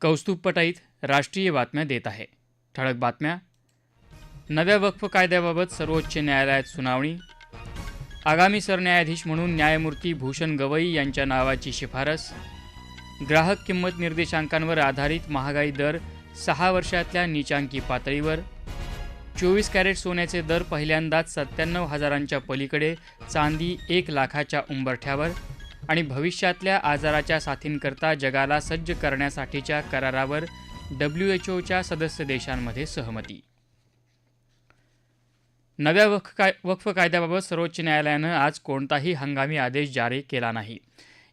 कौस्तुभ पटाईत राष्ट्रीय बातम्या देत आहे. ठळक बातम्या. नव्या वक्फ कायद्याबाबत सर्वोच्च न्यायालयात सुनावणी. आगामी सरन्यायाधीश म्हणून न्यायमूर्ती भूषण गवई यांच्या नावाची शिफारस. ग्राहक किंमत निर्देशांकांवर आधारित महागाई दर सहा वर्षातल्या नीचांकी पातळीवर. चोवीस कॅरेट सोन्याचे दर पहिल्यांदाच सत्त्याण्णव हजारांच्या पलीकडे चांदी एक लाखाच्या उंबरठ्यावर. आणि भविष्यातल्या आजाराच्या साथींकरता जगाला सज्ज करण्यासाठीच्या करारावर डब्ल्यू एच ओच्या सदस्य देशांमध्ये सहमती. नव्या वक्फ काय वक्फ कायद्याबाबत सर्वोच्च न्यायालयानं आज कोणताही हंगामी आदेश जारी केला नाही.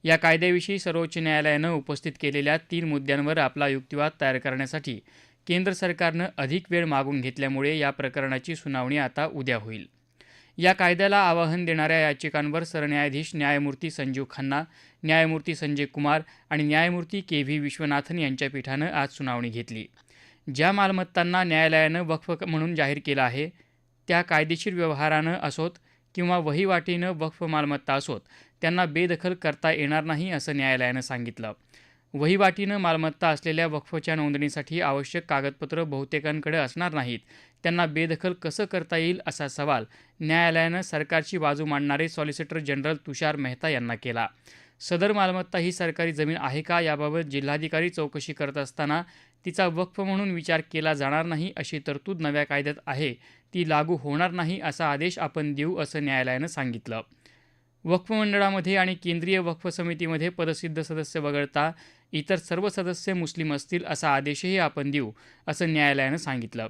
या कायद्याविषयी सर्वोच्च न्यायालयानं उपस्थित केलेल्या तीन मुद्द्यांवर आपला युक्तिवाद तयार करण्यासाठी केंद्र सरकारनं अधिक वेळ मागून घेतल्यामुळे या प्रकरणाची सुनावणी आता उद्या होईल. या कायद्याला आवाहन देणाऱ्या याचिकांवर सरन्यायाधीश न्यायमूर्ती संजीव खन्ना न्यायमूर्ती संजय कुमार आणि न्यायमूर्ती के व्ही विश्वनाथन यांच्या पीठानं आज सुनावणी घेतली. ज्या मालमत्तांना न्यायालयानं वक्फ म्हणून जाहीर केलं आहे त्या कायदेशीर व्यवहारानं असोत किंवा वहिवाटीनं वक्फ मालमत्ता असोत त्यांना बेदखल करता येणार नाही असं न्यायालयानं सांगितलं. वहिवाटीनं मालमत्ता असलेल्या वक्फच्या नोंदणीसाठी आवश्यक कागदपत्र बहुतेकांकडे असणार नाहीत. त्यांना बेदखल कसं करता येईल असा सवाल न्यायालयानं सरकारची बाजू मांडणारे सॉलिसिटर जनरल तुषार मेहता यांना केला. सदर मालमत्ता ही सरकारी जमीन आहे का याबाबत जिल्हाधिकारी चौकशी करत असताना तिचा वक्फ म्हणून विचार केला जाणार नाही अशी तरतूद नव्या कायद्यात आहे. ती लागू होणार नाही असा आदेश आपण देऊ असं न्यायालयानं सांगितलं. वक्फ मंडळामध्ये आणि केंद्रीय वक्फ समितीमध्ये पदसिद्ध सदस्य वगळता इतर सर्व सदस्य मुस्लिम असतील असा आदेशही आपण देऊ असं न्यायालयानं सांगितलं.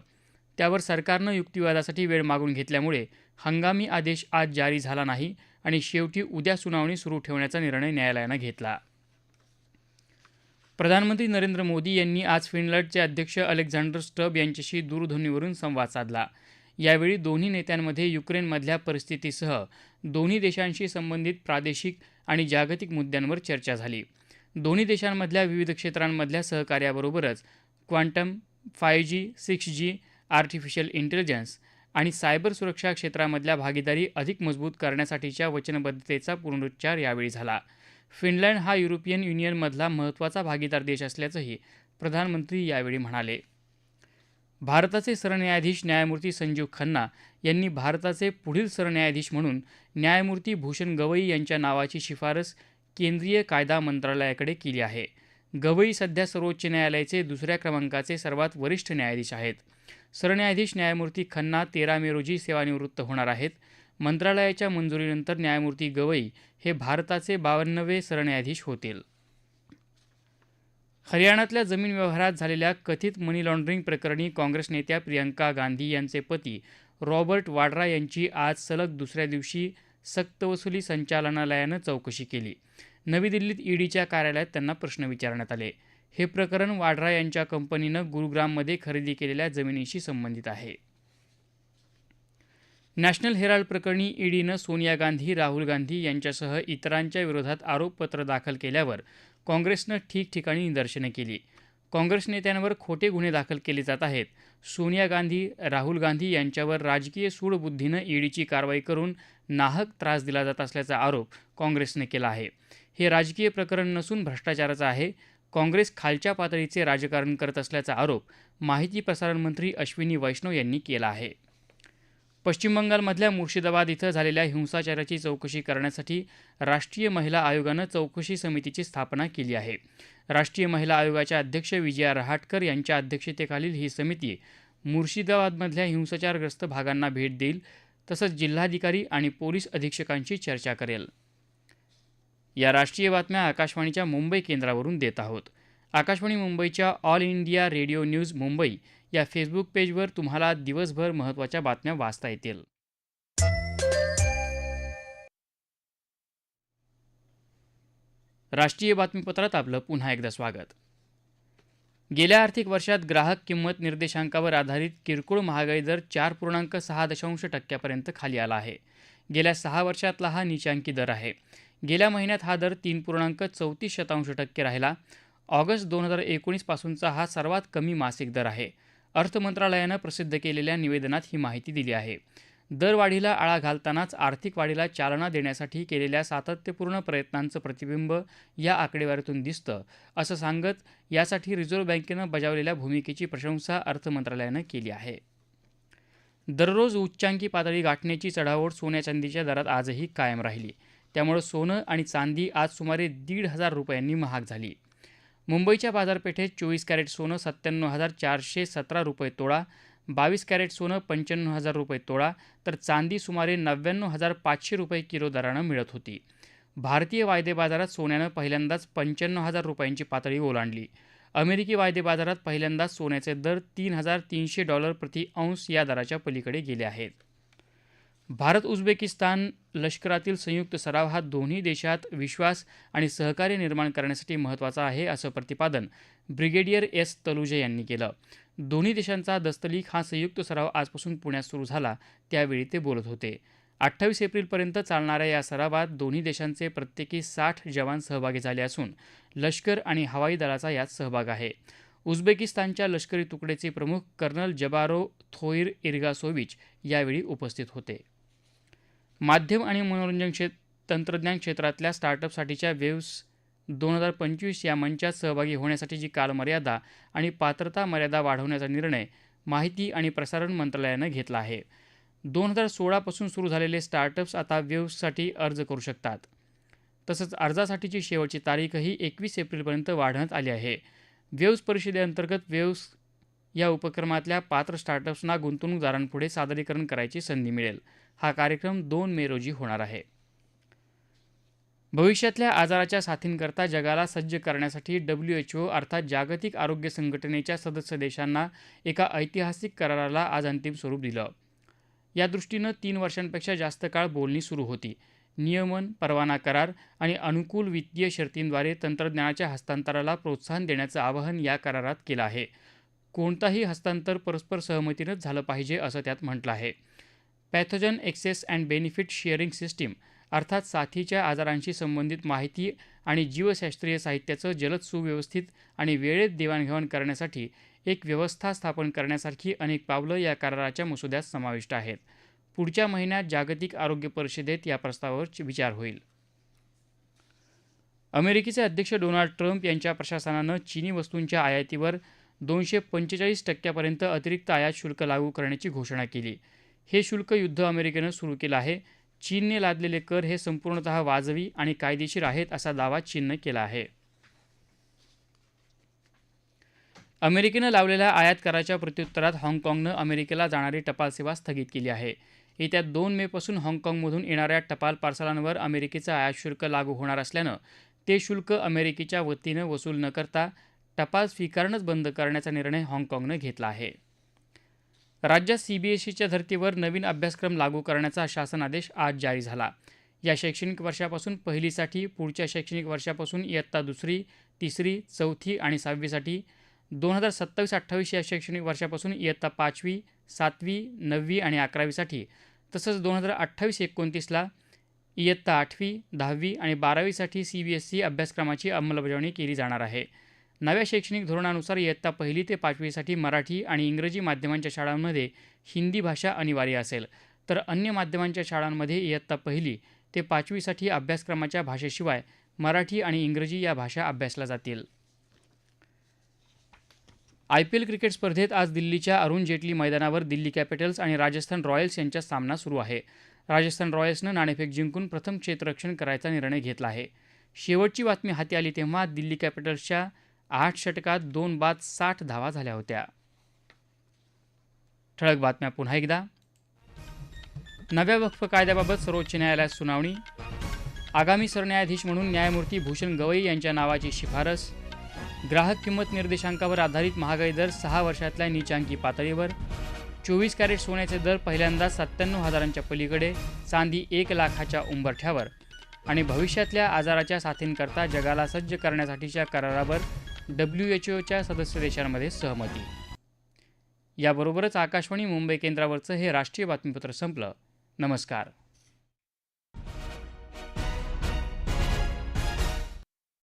त्यावर सरकारनं युक्तिवादासाठी वेळ मागून घेतल्यामुळे हंगामी आदेश आज जारी झाला नाही आणि शेवटी उद्या सुनावणी सुरू ठेवण्याचा निर्णय न्यायालयानं घेतला. प्रधानमंत्री नरेंद्र मोदी यांनी आज फिनलंडचे अध्यक्ष अलेक्झांडर स्टब यांच्याशी दूरध्वनीवरून संवाद साधला. यावेळी दोन्ही नेत्यांमध्ये युक्रेनमधल्या परिस्थितीसह दोन्ही देशांशी संबंधित प्रादेशिक आणि जागतिक मुद्द्यांवर चर्चा झाली. दोन्ही देशांमधल्या विविध क्षेत्रांमधल्या सहकार्याबरोबरच quantum five G six G artificial intelligence आणि सायबर सुरक्षा क्षेत्रामधल्या भागीदारी अधिक मजबूत करण्यासाठीच्या वचनबद्धतेचा पुनरुच्चार यावेळी झाला. फिनलँड हा युरोपियन युनियनमधला महत्त्वाचा भागीदार देश असल्याचंही प्रधानमंत्री यावेळी म्हणाले. भारताचे सरन्यायाधीश न्यायमूर्ती संजीव खन्ना यांनी भारताचे पुढील सरन्यायाधीश म्हणून न्यायमूर्ती भूषण गवई यांच्या नावाची शिफारस केंद्रीय कायदा मंत्रालयाकडे केली आहे. गवई सध्या सर्वोच्च न्यायालयाचे दुसऱ्या क्रमांकाचे सर्वात वरिष्ठ न्यायाधीश आहेत. सरन्यायाधीश न्यायमूर्ती खन्ना तेरा मे रोजी सेवानिवृत्त होणार आहेत. मंत्रालयाच्या मंजुरीनंतर न्यायमूर्ती गवई हे भारताचे बावन्नवे सरन्यायाधीश होतील. हरियाणातल्या जमीन व्यवहारात झालेल्या कथित मनी लॉन्ड्रिंग प्रकरणी काँग्रेस नेत्या प्रियंका गांधी यांचे पती रॉबर्ट वाड्रा यांची आज सलग दुसऱ्या दिवशी सक्तवसुली संचालनालयानं चौकशी केली. नवी दिल्लीत ईडीच्या कार्यालयात त्यांना प्रश्न विचारण्यात आले. हे प्रकरण वाड्रा यांच्या कंपनीनं गुरुग्राममध्ये खरेदी केलेल्या जमिनीशी संबंधित आहे. नॅशनल हेराल्ड प्रकरणी ईडीनं सोनिया गांधी राहुल गांधी यांच्यासह इतरांच्या विरोधात आरोपपत्र दाखल केल्यावर काँग्रेसनं ठिकठिकाणी निदर्शनं केली. काँग्रेस नेत्यांवर खोटे गुन्हे दाखल केले जात आहेत. सोनिया गांधी राहुल गांधी यांच्यावर राजकीय सूडबुद्धीनं ईडीची कारवाई करून नाहक त्रास दिला जात असल्याचा आरोप काँग्रेसनं केला आहे. हे राजकीय प्रकरण नसून भ्रष्टाचाराचं आहे. काँग्रेस खालच्या पातळीचे राजकारण करत असल्याचा आरोप माहिती प्रसारण मंत्री अश्विनी वैष्णव यांनी केला आहे. पश्चिम बंगालमधल्या मुर्शिदाबाद इथं झालेल्या हिंसाचाराची चौकशी करण्यासाठी राष्ट्रीय महिला आयोगानं चौकशी समितीची स्थापना केली आहे. राष्ट्रीय महिला आयोगाच्या अध्यक्ष विजया रहाटकर यांच्या अध्यक्षतेखालील ही समिती मुर्शिदाबादमधल्या हिंसाचारग्रस्त भागांना भेट देईल तसंच जिल्हाधिकारी आणि पोलीस अधीक्षकांशी चर्चा करेल. या राष्ट्रीय बातम्या आकाशवाणीच्या मुंबई केंद्रावरून देत आहोत. आकाशवाणी मुंबईच्या All India Radio news Mumbai या फेसबुक पेजवर तुम्हाला दिवसभर महत्त्वाच्या बातम्या वाचता येतील. राष्ट्रीय बातमीपत्रात आपलं पुन्हा एकदा स्वागत. गेल्या आर्थिक वर्षात ग्राहक किंमत निर्देशांकावर आधारित किरकोळ महागाई दर चार पूर्णांक सहा दशांश टक्क्यापर्यंत खाली आला आहे. गेल्या सहा वर्षातला हा निचांकी दर आहे. गेल्या महिन्यात हा दर तीन पूर्णांक चौतीस शतांश टक्के राहिला. ऑगस्ट दोन हजार एकोणीसपासूनचा हा सर्वात कमी मासिक दर आहे. अर्थ मंत्रालयानं प्रसिद्ध केलेल्या निवेदनात ही माहिती दिली आहे. दरवाढीला आळा घालतानाच आर्थिक वाढीला चालना देण्यासाठी केलेल्या सातत्यपूर्ण प्रयत्नांचं प्रतिबिंब या आकडेवारीतून दिसतं असं सांगत यासाठी रिझर्व्ह बँकेनं बजावलेल्या भूमिकेची प्रशंसा अर्थ मंत्रालयानं केली आहे. दररोज उच्चांकी पातळी गाठण्याची चढाओढ सोन्या चांदीच्या दरात आजही कायम राहिली. त्यामुळे सोनं आणि चांदी आज सुमारे दीड हजार रुपयांनी महाग झाली. मुंबईच्या बाजारपेठेत चोवीस कॅरेट सोनं सत्त्याण्णव हजार चारशे सतरा रुपये तोळा बावीस कॅरेट सोनं पंच्याण्णव हजार रुपये तोळा तर चांदी सुमारे नव्याण्णव हजार पाचशे रुपये किलो दरानं मिळत होती. भारतीय वायदे बाजारात सोन्यानं पहिल्यांदाच पंच्याण्णव हजार रुपयांची पातळी ओलांडली. अमेरिकी वायदे बाजारात पहिल्यांदाच सोन्याचे दर तीन हजार तीनशे डॉलर प्रति अंश या दराच्या पलीकडे गेले आहेत. भारत उझबेकिस्तान लष्करातील संयुक्त सराव हा दोन्ही देशात विश्वास आणि सहकार्य निर्माण करण्यासाठी महत्त्वाचा आहे असं प्रतिपादन ब्रिगेडियर एस तलुजे यांनी केलं. दोन्ही देशांचा दस्तलीक हा संयुक्त सराव आजपासून पुण्यात सुरू झाला त्यावेळी ते बोलत होते. अठ्ठावीस एप्रिलपर्यंत चालणाऱ्या या सरावात दोन्ही देशांचे प्रत्येकी साठ जवान सहभागी झाले असून लष्कर आणि हवाई दलाचा यात सहभाग आहे. उझबेकिस्तानच्या लष्करी तुकडेचे प्रमुख कर्नल जबारो थोईर इर्गासोविच यावेळी उपस्थित होते. माध्यम आणि मनोरंजन क्षेत्र तंत्रज्ञान क्षेत्रातल्या स्टार्टअपसाठीच्या वेव्स दोन हजार पंचवीस या मंचात सहभागी होण्यासाठीची कालमर्यादा आणि पात्रता मर्यादा वाढवण्याचा निर्णय माहिती आणि प्रसारण मंत्रालयानं घेतला आहे. दोन हजार सोळापासून सुरू झालेले स्टार्टअप्स आता वेव्ससाठी अर्ज करू शकतात. तसंच अर्जासाठीची शेवटची तारीखही एकवीस एप्रिलपर्यंत वाढवण्यात आली आहे. वेव्स परिषदेअंतर्गत वेव्स या उपक्रमातल्या पात्र स्टार्टअप्सना गुंतवणूकदारांपुढे सादरीकरण करायची संधी मिळेल. हा कार्यक्रम दोन मे रोजी होणार आहे. भविष्यातल्या आजाराच्या साथींकरता जगाला सज्ज करण्यासाठी डब्ल्यू एच ओ अर्थात जागतिक आरोग्य संघटनेच्या सदस्य देशांना एका ऐतिहासिक कराराला आज अंतिम स्वरूप दिलं. या दृष्टीनं तीन वर्षांपेक्षा जास्त काळ बोलणी सुरू होती. नियमन परवाना करार आणि अनुकूल वित्तीय शर्तींद्वारे तंत्रज्ञानाच्या हस्तांतराला प्रोत्साहन देण्याचं आवाहन या करारात केलं आहे. कोणताही हस्तांतर परस्पर सहमतीनंच झालं पाहिजे असं त्यात म्हटलं आहे. Pathogen access and benefit sharing system अर्थात साथीच्या आजारांशी संबंधित माहिती आणि जीवशास्त्रीय साहित्याचं जलद सुव्यवस्थित आणि वेळेत देवाणघेवाण करण्यासाठी एक व्यवस्था स्थापन करण्यासारखी अनेक पावलं या कराराच्या मसुद्यात समाविष्ट आहेत. पुढच्या महिन्यात जागतिक आरोग्य परिषदेत या प्रस्तावावर विचार होईल. अमेरिकेचे अध्यक्ष डोनाल्ड ट्रम्प यांच्या प्रशासनानं चीनी वस्तूंच्या आयातीवर दोनशे पंचेचाळीस टक्क्यापर्यंत अतिरिक्त आयात शुल्क लागू करण्याची घोषणा केली. हे शुल्क युद्ध अमेरिकेनं सुरू केलं आहे. चीनने लादलेले कर हे संपूर्णत वाजवी आणि कायदेशीर आहेत असा दावा चीननं केला आहे. अमेरिकेनं लावलेल्या आयात कराच्या प्रत्युत्तरात हाँगकाँगनं अमेरिकेला जाणारी टपाल सेवा स्थगित केली आहे. येत्या दोन मेपासून हाँगकाँगमधून येणाऱ्या टपाल पार्सलांवर अमेरिकेचं आयात शुल्क लागू होणार असल्यानं ते शुल्क अमेरिकेच्या वतीनं वसूल न करता टपाल स्वीकारणंच बंद करण्याचा निर्णय हाँगकाँगनं घेतला आहे. राज्यात सीबीएसईच्या धर्तीवर नवीन अभ्यासक्रम लागू करण्याचा शासन आदेश आज जारी झाला. या शैक्षणिक वर्षापासून पहिलीसाठी पुढच्या शैक्षणिक वर्षापासून इयत्ता दुसरी तिसरी चौथी आणि सहावीसाठी दोन हजार सत्तावीस अठ्ठावीस या शैक्षणिक वर्षापासून इयत्ता पाचवी सातवी नववी आणि अकरावीसाठी तसंच दोन हजार अठ्ठावीस एकोणतीसला इयत्ता आठवी दहावी आणि बारावीसाठी सी बी एस ई अभ्यासक्रमाची अंमलबजावणी केली जाणार आहे. नव्या शैक्षणिक धोरणानुसार इयत्ता पहिली ते पाचवीसाठी मराठी आणि इंग्रजी माध्यमांच्या शाळांमध्ये हिंदी भाषा अनिवार्य असेल. तर अन्य माध्यमांच्या शाळांमध्ये इयत्ता पहिली ते पाचवीसाठी अभ्यासक्रमाच्या भाषेशिवाय मराठी आणि इंग्रजी या भाषा अभ्यासल्या जातील. आय पी एल क्रिकेट स्पर्धेत आज दिल्लीच्या अरुण जेटली मैदानावर दिल्ली कॅपिटल्स आणि राजस्थान रॉयल्स यांच्या सामना सुरू आहे. राजस्थान रॉयल्सनं नाणेफेक जिंकून प्रथम क्षेत्ररक्षण करायचा निर्णय घेतला आहे. शेवटची बातमी हाती आली तेव्हा दिल्ली कॅपिटल्सच्या आठ षटकात दोन बाद साठ धावा झाल्या होत्या. ठळक बातम्या पुन्हा एकदा. नव्या वक्फ कायद्याबाबत सर्वोच्च न्यायालयात सुनावणी. आगामी सरन्यायाधीश म्हणून न्यायमूर्ती भूषण गवई यांच्या नावाची शिफारस. ग्राहक किंमत निर्देशांकावर आधारित महागाई दर सहा वर्षातल्या नीचांकी पातळीवर. चोवीस कॅरेट सोन्याचे दर पहिल्यांदा सत्त्याण्णव हजारांच्या पलीकडे चांदी एक लाखाच्या उंबरठ्यावर. आणि भविष्यातल्या आजाराच्या साथींकरता जगाला सज्ज करण्यासाठीच्या करारावर डब्ल्यू एच ओच्या सदस्य देशांमध्ये सहमती. याबरोबरच आकाशवाणी मुंबई केंद्रावरचं हे राष्ट्रीय बातमीपत्र संपलं. नमस्कार.